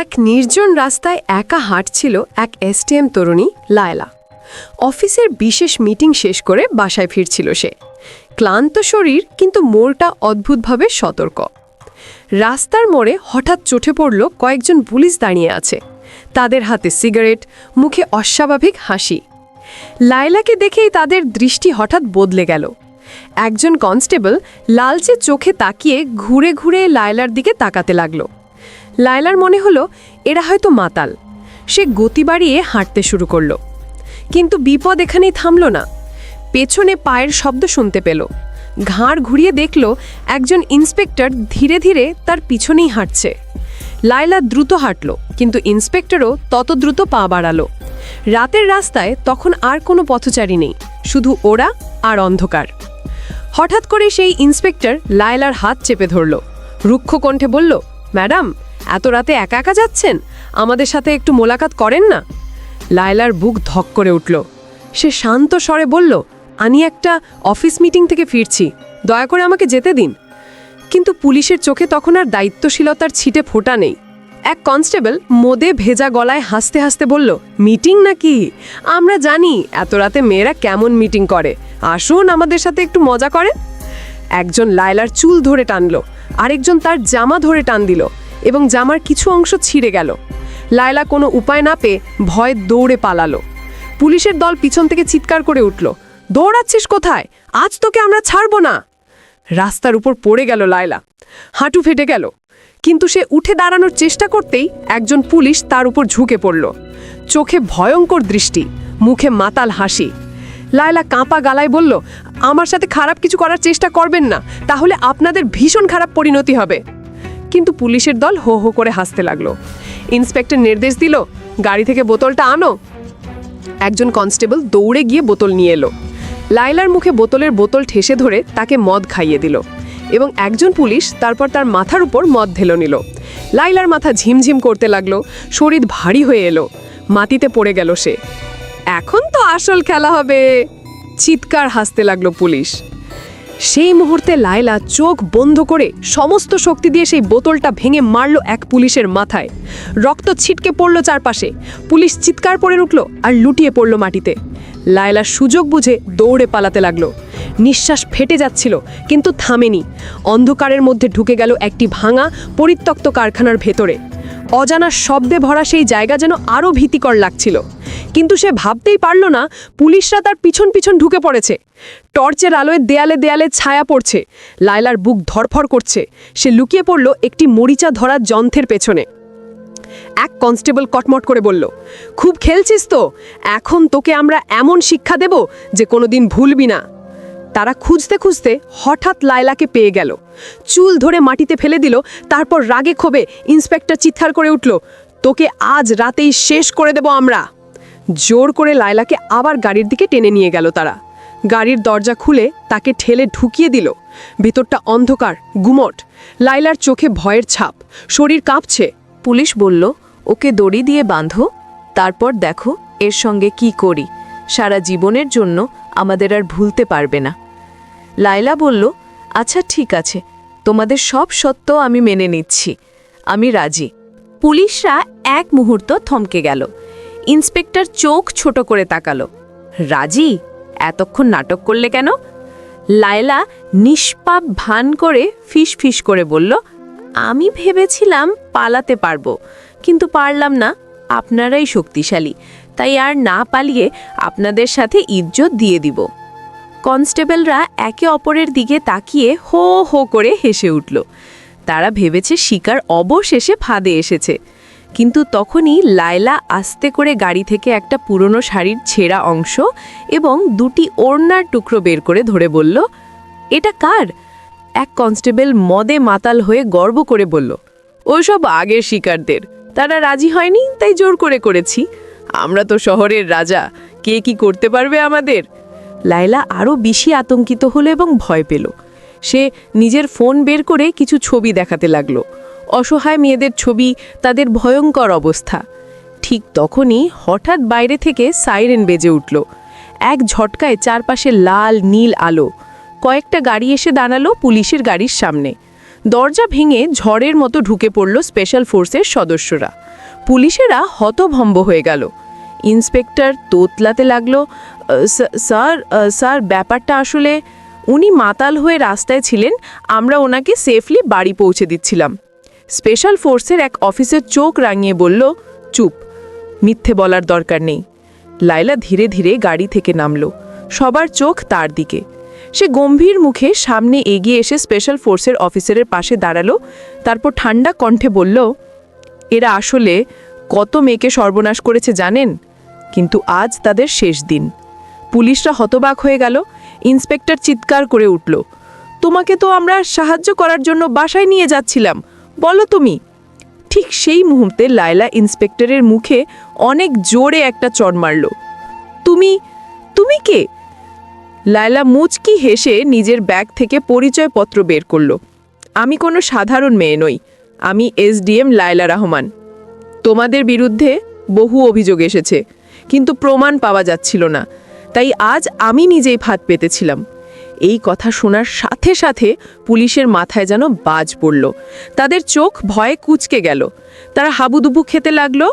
এক নির্জন রাস্তায় একা হাঁটছিল এক এসটিএম তরুণী, লায়লা। অফিসের বিশেষ মিটিং শেষ করে বাসায় ফিরছিল সে। ক্লান্ত শরীর, কিন্তু মোড়টা অদ্ভুতভাবে সতর্ক। রাস্তার মোড়ে হঠাৎ চোখে পড়ল কয়েকজন পুলিশ দাঁড়িয়ে আছে। তাদের হাতে সিগারেট, মুখে অস্বাভাবিক হাসি। লায়লাকে দেখেই তাদের দৃষ্টি হঠাৎ বদলে গেল। একজন কনস্টেবল লালচে চোখে তাকিয়ে ঘুরে ঘুরে লায়লার দিকে তাকাতে লাগল। লায়লার মনে হলো, এরা হয়তো মাতাল। সে গতি বাড়িয়ে হাঁটতে শুরু করল। কিন্তু বিপদ এখানেই থামল না। পেছনে পায়ের শব্দ শুনতে পেল। ঘাড় ঘুরিয়ে দেখল, একজন ইন্সপেক্টর ধীরে ধীরে তার পিছনেই হাঁটছে। লায়লা দ্রুত হাঁটল, কিন্তু ইন্সপেক্টরও তত দ্রুত পা বাড়ালো। রাতের রাস্তায় তখন আর কোনো পথচারী নেই, শুধু ওরা আর অন্ধকার। হঠাৎ করে সেই ইন্সপেক্টর লায়লার হাত চেপে ধরল। রুক্ষ কণ্ঠে বলল, ম্যাডাম এত রাতে একা একা যাচ্ছেন? আমাদের সাথে একটু মোলাকাত করেন না? লায়লার বুক ধক করে উঠল। সে শান্ত স্বরে বলল আমি একটা অফিস মিটিং থেকে ফিরছি। দয়া করে আমাকে যেতে দিন। কিন্তু পুলিশের চোখে তখন আর দায়িত্বশীলতার ছিটে ফোটা নেই। এক কনস্টেবল মোদে ভেজা গলায় হাসতে হাসতে বলল, মিটিং নাকি? আমরা জানি এত রাতে মেয়েরা কেমন মিটিং করে। আসুন আমাদের সাথে একটু মজা করেন। একজন লায়লার চুল ধরে টানলো, আরেকজন তার জামা ধরে টান দিল। এবং জামার কিছু অংশ ছিঁড়ে গেল। লায়লা কোনো উপায় না পেয়ে ভয় দৌড়ে পালালো। পুলিশের দল পিছন থেকে চিৎকার করে উঠল, দৌড়াচ্ছিস কোথায়? আজ তোকে আমরা ছাড়বো না! রাস্তার উপর পড়ে গেল লায়লা। হাঁটু ফেটে গেল। কিন্তু সে উঠে দাঁড়ানোর চেষ্টা করতেই একজন পুলিশ তার উপর ঝুঁকে পড়ল। চোখে ভয়ঙ্কর দৃষ্টি, মুখে মাতাল হাসি। লায়লা কাঁপা গালায় বলল, আমার সাথে খারাপ কিছু করার চেষ্টা করবেন না, তাহলে আপনাদের ভীষণ খারাপ পরিণতি হবে। কিন্তু পুলিশের দল হো হো করে হাসতে লাগল। ইন্সপেক্টর নির্দেশ দিল, গাড়ি থেকে বোতলটা আনো। একজন কনস্টেবল দৌড়ে গিয়ে বোতল নিয়ে এলো। লাইলার মুখে বোতলের বোতল ঠেসে ধরে তাকে মদ খাইয়ে দিল এবং একজন পুলিশ তারপর তার মাথার উপর মদ ঢেলো নিল। লাইলার মাথা ঝিমঝিম করতে লাগল, শরীর ভারী হয়ে এলো, মাটিতে পড়ে গেল সে। এখন তো আসল খেলা হবে! চিৎকার হাসতে লাগল পুলিশ। সেই মুহূর্তে লায়লা চোখ বন্ধ করে সমস্ত শক্তি দিয়ে সেই বোতলটা ভেঙে মারল এক পুলিশের মাথায়। রক্ত ছিটকে পড়ল চারপাশে। পুলিশ চিৎকার পড়ে উঠল আর লুটিয়ে পড়ল মাটিতে। লায়লা সুযোগ বুঝে দৌড়ে পালাতে লাগল। নিঃশ্বাস ফেটে যাচ্ছিল, কিন্তু থামেনি। অন্ধকারের মধ্যে ঢুকে গেল একটি ভাঙা, পরিত্যক্ত কারখানার ভেতরে। অজানা শব্দে ভরা সেই জায়গা যেন আরও ভীতিকর লাগছিল। কিন্তু সে ভাবতেই পারল না পুলিশরা তার পিছন পিছন ঢুকে পড়েছে। টর্চের আলোয় দেয়ালে দেয়ালে ছায়া পড়ছে। লায়লার বুক ধরফর করছে। সে লুকিয়ে পড়ল একটি মরিচা ধরা যন্ত্রের পেছনে। এক কনস্টেবল কটমট করে বলল, খুব খেলছিস তো? এখন তোকে আমরা এমন শিক্ষা দেব যে কোনোদিন ভুলবি না। তারা খুঁজতে খুঁজতে হঠাৎ লায়লাকে পেয়ে গেল। চুল ধরে মাটিতে ফেলে দিল, তারপর রাগে ক্ষোভে ইন্সপেক্টর চিৎকার করে উঠল, তোকে আজ রাতেই শেষ করে দেব আমরা। জোর করে লায়লাকে আবার গাড়ির দিকে টেনে নিয়ে গেল তারা। গাড়ির দরজা খুলে তাকে ঠেলে ঢুকিয়ে দিল। ভেতরটা অন্ধকার গুমট। লাইলার চোখে ভয়ের ছাপ। শরীর কাঁপছে। পুলিশ বলল ওকে দড়ি দিয়ে বাঁধো তারপর দেখো এর সঙ্গে কি করি। সারা জীবনের জন্য আমাদের আর ভুলতে পারবে না। লায়লা বলল আচ্ছা ঠিক আছে। তোমাদের সব সত্য আমি মেনে নিচ্ছি। আমি রাজি। পুলিশরা এক মুহূর্ত থমকে গেল। ইন্সপেক্টর চোখ ছোট করে তাকালো। রাজি? এতক্ষণ নাটক করলে কেন? লায়লা নিষ্পাপ ভান করে ফিস ফিস করে বলল, আমি ভেবেছিলাম পালাতে পারব, কিন্তু পারলাম না। আপনারাই শক্তিশালী, তাই আর না পালিয়ে আপনাদের সাথে ইজ্জত দিয়ে দিব। কনস্টেবলরা একে অপরের দিকে তাকিয়ে হো হো করে হেসে উঠল। তারা ভেবেছে শিকার অবশেষে ফাঁদে এসেছে। কিন্তু তখনই লায়লা আস্তে করে গাড়ি থেকে একটা পুরনো শাড়ির ছেঁড়া অংশ এবং দুটি ওড়নার টুকরো বের করে ধরে বলল, এটা কার? এক কনস্টেবল মদে মাতাল হয়ে গর্ব করে বলল, ওসব আগের শিকারদের। তারা রাজি হয়নি, তাই জোর করে করেছি। আমরা তো শহরের রাজা, কে কি করতে পারবে আমাদের? লায়লা আরও বেশি আতঙ্কিত হলো এবং ভয় পেল। সে নিজের ফোন বের করে কিছু ছবি দেখাতে লাগল। অসহায় মেয়েদের ছবি, তাদের ভয়ঙ্কর অবস্থা। ঠিক তখনই হঠাৎ বাইরে থেকে সাইরেন বেজে উঠল। এক ঝটকায় চারপাশে লাল, নীল আলো। কয়েকটা গাড়ি এসে দাঁড়াল পুলিশের গাড়ির সামনে। দরজা ভেঙে ঝড়ের মতো ঢুকে পড়ল স্পেশাল ফোর্সের সদস্যরা। পুলিশেরা হতভম্ব হয়ে গেল। ইন্সপেক্টর তোতলাতে লাগল স্যার স্যার, ব্যাপারটা আসলে উনি মাতাল হয়ে রাস্তায় ছিলেন, আমরা ওনাকে সেফলি বাড়ি পৌঁছে দিচ্ছিলাম। স্পেশাল ফোর্সের এক অফিসের চোখ রাঙিয়ে বলল, চুপ, মিথ্যে বলার দরকার নেই। লাইলা ধীরে ধীরে গাড়ি থেকে নামল, সবার চোখ তার দিকে। সে গম্ভীর মুখে সামনে এগিয়ে এসে স্পেশাল ফোর্সের অফিসারের পাশে দাঁড়াল, তারপর ঠান্ডা কণ্ঠে বলল, এরা আসলে কত মেয়েকে সর্বনাশ করেছে জানেন? কিন্তু আজ তাদের শেষ দিন। পুলিশরা হতবাক হয়ে গেল, ইন্সপেক্টর চিৎকার করে উঠল, তোমাকে তো আমরা সাহায্য করার জন্য বাসায় নিয়ে যাচ্ছিলাম। বলো তুমি। ঠিক সেই মুহূর্তে লায়লা ইন্সপেক্টরের মুখে অনেক জোরে একটা চড় মারল। তুমি তুমি কে? লায়লা মুচকি হেসে নিজের ব্যাগ থেকে পরিচয়পত্র বের করল। আমি কোনো সাধারণ মেয়ে নই। আমি এসডিএম লায়লা রহমান। তোমাদের বিরুদ্ধে বহু অভিযোগ এসেছে, কিন্তু প্রমাণ পাওয়া যাচ্ছিল না। তাই আজ আমি নিজেই ফাঁদ পেতেছিলাম এই কথা শোনার সাথে সাথে পুলিশের মাথায় যেন বাজ পড়ল। তাদের চোখ ভয়ে কুচকে গেল। তারা হাবুডুবু খেতে লাগল,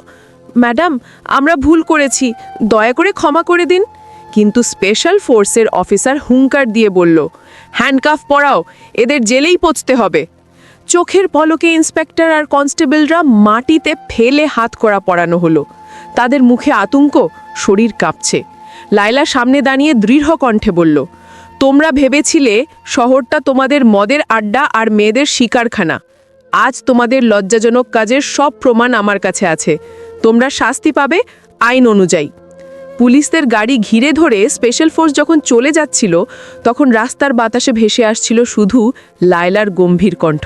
ম্যাডাম, আমরা ভুল করেছি, দয়া করে ক্ষমা করে দিন। কিন্তু স্পেশাল ফোর্সের অফিসার হুঙ্কার দিয়ে বলল, হ্যান্ডকাফ পরাও, এদের জেলেই পচতে হবে। চোখের পলকে ইন্সপেক্টর আর কনস্টেবলরা মাটিতে ফেলে হাত করা পড়ানো হলো। তাদের মুখে আতঙ্ক, শরীর কাঁপছে। লায়লা সামনে দাঁড়িয়ে দৃঢ় কণ্ঠে বলল তোমরা ভেবেছিলে শহরটা তোমাদের মদের আড্ডা আর মেয়েদের শিকারখানা। আজ তোমাদের লজ্জাজনক কাজের সব প্রমাণ আমার কাছে আছে। তোমরা শাস্তি পাবে আইন অনুযায়ী। পুলিশদের গাড়ি ঘিরে ধরে স্পেশাল ফোর্স যখন চলে যাচ্ছিল, তখন রাস্তার বাতাসে ভেসে আসছিল শুধু লায়লার গম্ভীর কণ্ঠ।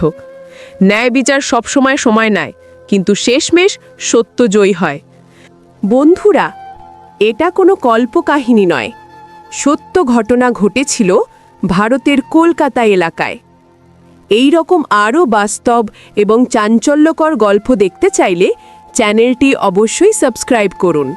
ন্যায় বিচার সবসময় সময় নেয়, কিন্তু শেষমেশ সত্য জয়ী হয়। বন্ধুরা, এটা কোনো কল্পকাহিনী নয়। সত্য ঘটনা ঘটেছিল ভারতের কলকাতা এলাকায়। এই রকম আরও বাস্তব এবং চাঞ্চল্যকর গল্প দেখতে চাইলে চ্যানেলটি অবশ্যই সাবস্ক্রাইব করুন।